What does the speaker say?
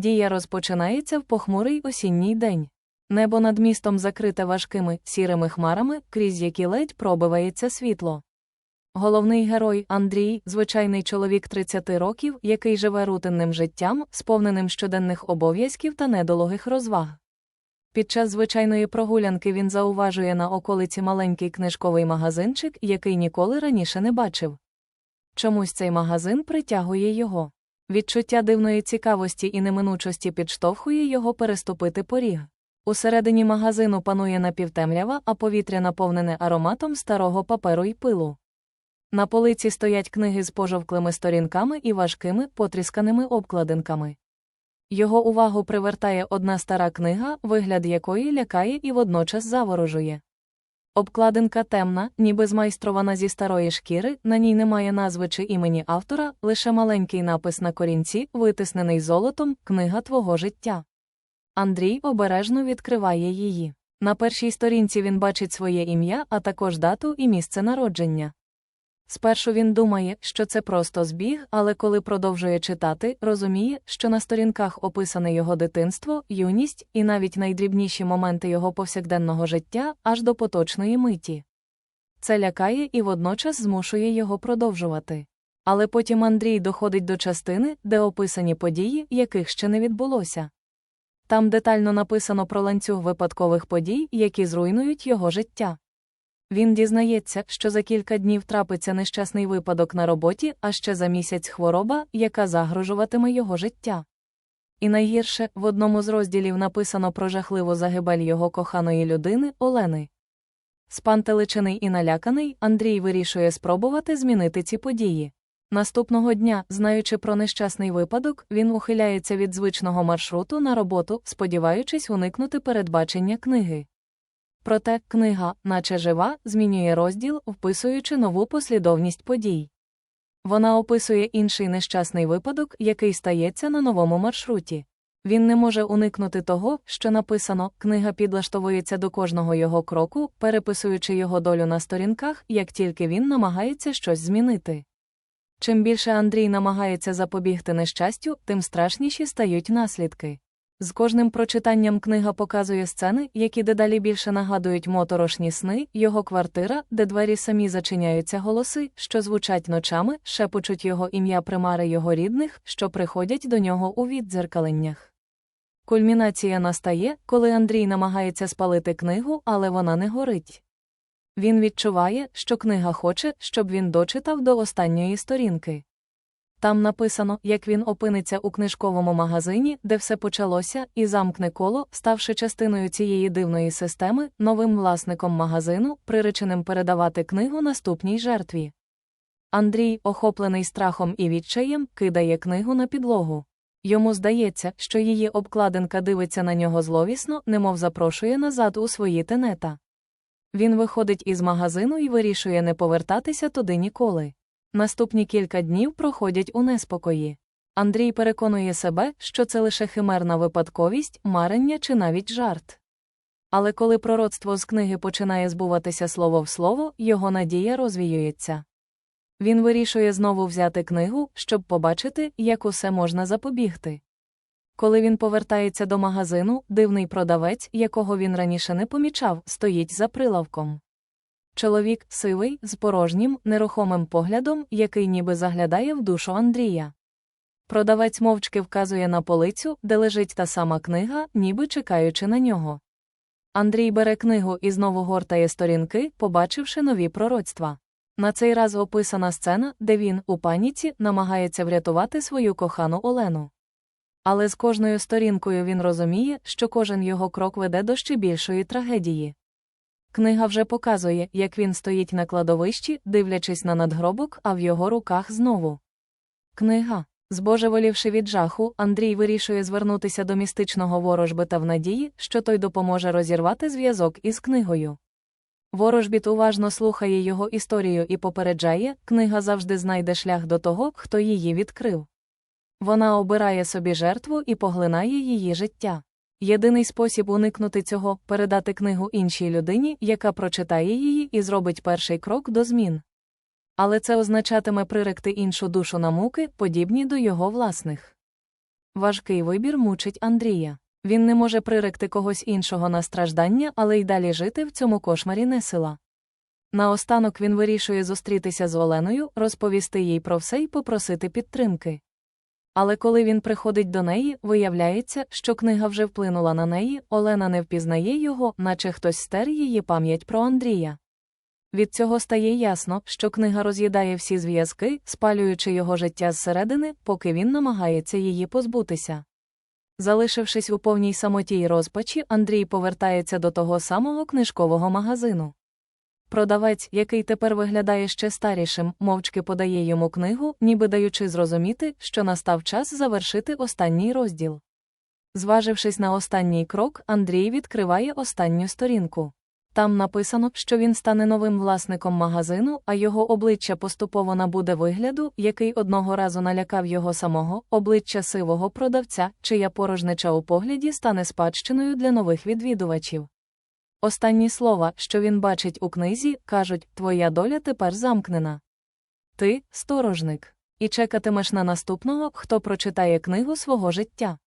Дія розпочинається в похмурий осінній день. Небо над містом закрите важкими сірими хмарами, крізь які ледь пробивається світло. Головний герой Андрій, звичайний чоловік 30 років, який живе рутинним життям, сповненим щоденних обов'язків та недологих розваг. Під час звичайної прогулянки він зауважує на околиці маленький книжковий магазинчик, який ніколи раніше не бачив. Чомусь цей магазин притягує його. Відчуття дивної цікавості і неминучості підштовхує його переступити поріг. Усередині магазину панує напівтемрява, а повітря наповнене ароматом старого паперу й пилу. На полиці стоять книги з пожовклими сторінками і важкими потрісканими обкладинками. Його увагу привертає одна стара книга, вигляд якої лякає і водночас заворожує. Обкладинка темна, ніби змайстрована зі старої шкіри, на ній немає назви чи імені автора, лише маленький напис на корінці, витиснений золотом, книга твого життя. Андрій обережно відкриває її. На першій сторінці він бачить своє ім'я, а також дату і місце народження. Спершу він думає, що це просто збіг, але коли продовжує читати, розуміє, що на сторінках описане його дитинство, юність і навіть найдрібніші моменти його повсякденного життя аж до поточної миті. Це лякає і водночас змушує його продовжувати. Але потім Андрій доходить до частини, де описані події, яких ще не відбулося. Там детально написано про ланцюг випадкових подій, які зруйнують його життя. Він дізнається, що за кілька днів трапиться нещасний випадок на роботі, а ще за місяць хвороба, яка загрожуватиме його життя. І найгірше, в одному з розділів написано про жахливу загибель його коханої людини Олени. Спантеличений і наляканий, Андрій вирішує спробувати змінити ці події. Наступного дня, знаючи про нещасний випадок, він ухиляється від звичного маршруту на роботу, сподіваючись уникнути передбачення книги. Проте книга, наче жива, змінює розділ, вписуючи нову послідовність подій. Вона описує інший нещасний випадок, який стається на новому маршруті. Він не може уникнути того, що написано, книга підлаштовується до кожного його кроку, переписуючи його долю на сторінках, як тільки він намагається щось змінити. Чим більше Андрій намагається запобігти нещастю, тим страшніші стають наслідки. З кожним прочитанням книга показує сцени, які дедалі більше нагадують моторошні сни, його квартира, де двері самі зачиняються голоси, що звучать ночами, шепочуть його ім'я примари його рідних, що приходять до нього у віддзеркаленнях. Кульмінація настає, коли Андрій намагається спалити книгу, але вона не горить. Він відчуває, що книга хоче, щоб він дочитав до останньої сторінки. Там написано, як він опиниться у книжковому магазині, де все почалося, і замкне коло, ставши частиною цієї дивної системи, новим власником магазину, приреченим передавати книгу наступній жертві. Андрій, охоплений страхом і відчаєм, кидає книгу на підлогу. Йому здається, що її обкладинка дивиться на нього зловісно, немов запрошує назад у свої тенета. Він виходить із магазину і вирішує не повертатися туди ніколи. Наступні кілька днів проходять у неспокої. Андрій переконує себе, що це лише химерна випадковість, марення чи навіть жарт. Але коли пророцтво з книги починає збуватися слово в слово, його надія розвіюється. Він вирішує знову взяти книгу, щоб побачити, як усе можна запобігти. Коли він повертається до магазину, дивний продавець, якого він раніше не помічав, стоїть за прилавком. Чоловік сивий, з порожнім, нерухомим поглядом, який ніби заглядає в душу Андрія. Продавець мовчки вказує на полицю, де лежить та сама книга, ніби чекаючи на нього. Андрій бере книгу і знову гортає сторінки, побачивши нові пророцтва. На цей раз описана сцена, де він, у паніці, намагається врятувати свою кохану Олену. Але з кожною сторінкою він розуміє, що кожен його крок веде до ще більшої трагедії. Книга вже показує, як він стоїть на кладовищі, дивлячись на надгробок, а в його руках знову. Книга. Збожеволівши від жаху, Андрій вирішує звернутися до містичного ворожбита в надії, що той допоможе розірвати зв'язок із книгою. Ворожбіт уважно слухає його історію і попереджає, книга завжди знайде шлях до того, хто її відкрив. Вона обирає собі жертву і поглинає її життя. Єдиний спосіб уникнути цього передати книгу іншій людині, яка прочитає її і зробить перший крок до змін. Але це означатиме приректи іншу душу на муки, подібні до його власних. Важкий вибір мучить Андрія. Він не може приректи когось іншого на страждання, але й далі жити в цьому кошмарі не сила. Наостанок він вирішує зустрітися з Оленою, розповісти їй про все й попросити підтримки. Але коли він приходить до неї, виявляється, що книга вже вплинула на неї, Олена не впізнає його, наче хтось стер її пам'ять про Андрія. Від цього стає ясно, що книга роз'їдає всі зв'язки, спалюючи його життя зсередини, поки він намагається її позбутися. Залишившись у повній самоті й розпачі, Андрій повертається до того самого книжкового магазину. Продавець, який тепер виглядає ще старішим, мовчки подає йому книгу, ніби даючи зрозуміти, що настав час завершити останній розділ. Зважившись на останній крок, Андрій відкриває останню сторінку. Там написано, що він стане новим власником магазину, а його обличчя поступово набуде вигляду, який одного разу налякав його самого, обличчя сивого продавця, чия порожнича у погляді стане спадщиною для нових відвідувачів. Останні слова, що він бачить у книзі, кажуть Твоя доля тепер замкнена. Ти сторожник, і чекатимеш на наступного, хто прочитає книгу свого життя.